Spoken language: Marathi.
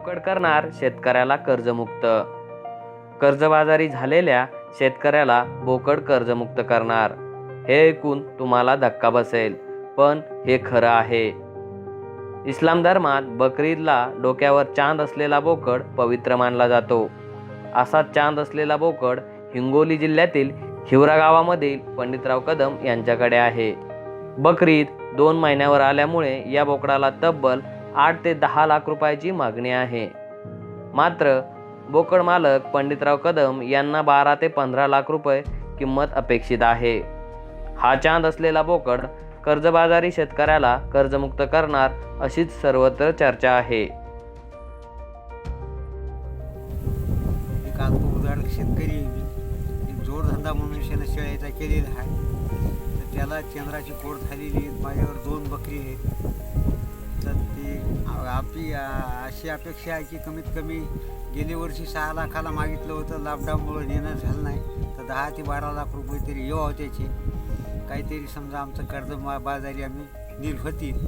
बोकड करणार शेतकऱ्याला कर्जमुक्त. कर्जबाजारी झालेल्या शेतकऱ्याला बोकड कर्जमुक्त करणार. हे ऐकून तुम्हाला धक्का बसेल पण हे खरं आहे. इस्लाम धर्मात बकरीदला डोक्यावर चांद असलेला बोकड पवित्र मानला जातो. असा चांद असलेला बोकड हिंगोली जिल्ह्यातील हिवरा गावामधील पंडितराव कदम यांच्याकडे आहे. बकरीद दोन महिन्यावर आल्यामुळे या बोकडाला तब्बल आठ ते दहा लाख रुपयाची मागणी आहे. मात्र बोकड मालक पंडितराव कदम यांना बारा ते पंधरा लाख रुपये किंमत अपेक्षित आहे. हा चांद असलेला बोकड कर्जबाजारी शेतकऱ्याला कर्जमुक्त करणार अशीच सर्वत्र चर्चा आहे. उदाहरण शेतकरी एक जोडधंदा म्हणून शेण शेळ्याचा केलेला आहे. तर त्याला चंद्राची कोड झालेली आहे माझ्यावर दोन बकरी आहेत. तर आपली अशी अपेक्षा आहे की कमीत कमी गेल्या वर्षी सहा लाखाला मागितलं होतं. लॉकडाऊनमुळे नेणं झालं नाही. तर दहा ते बारा लाख रुपये तरी येऊ त्याचे. काहीतरी समजा आमचं कर्ज बाजारी आम्ही निर्भतील